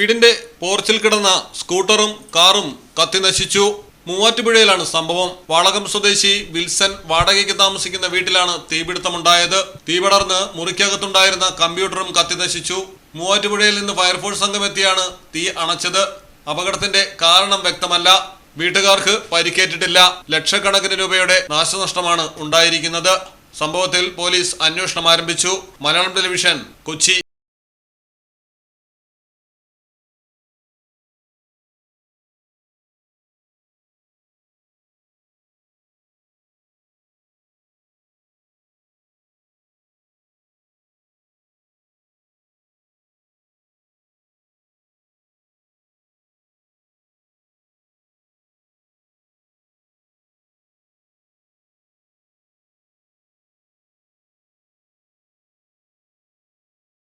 വീടിന്റെ പോർച്ചിൽ കിടന്ന സ്കൂട്ടറും കാറും കത്തിനശിച്ചു മൂവാറ്റുപുഴയിലാണ് സംഭവം. വാളകം സ്വദേശി വിൽസൺ വാടകയ്ക്ക് താമസിക്കുന്ന വീട്ടിലാണ് തീപിടുത്തമുണ്ടായത്. തീപടർന്ന് മുറിക്കകത്തുണ്ടായിരുന്ന കമ്പ്യൂട്ടറും കത്തിനശിച്ചു മൂവാറ്റുപുഴയിൽ നിന്ന് ഫയർഫോഴ്സ് സംഘം എത്തിയാണ് തീ അണച്ചത്. അപകടത്തിന്റെ കാരണം വ്യക്തമല്ല. വീട്ടുകാർക്ക് പരിക്കേറ്റിട്ടില്ല. ലക്ഷക്കണക്കിന് രൂപയുടെ നാശനഷ്ടമാണ് ഉണ്ടായിരിക്കുന്നത്. സംഭവത്തിൽ പോലീസ് അന്വേഷണം ആരംഭിച്ചു. മലയാളം ടെലിവിഷൻ കൊച്ചി.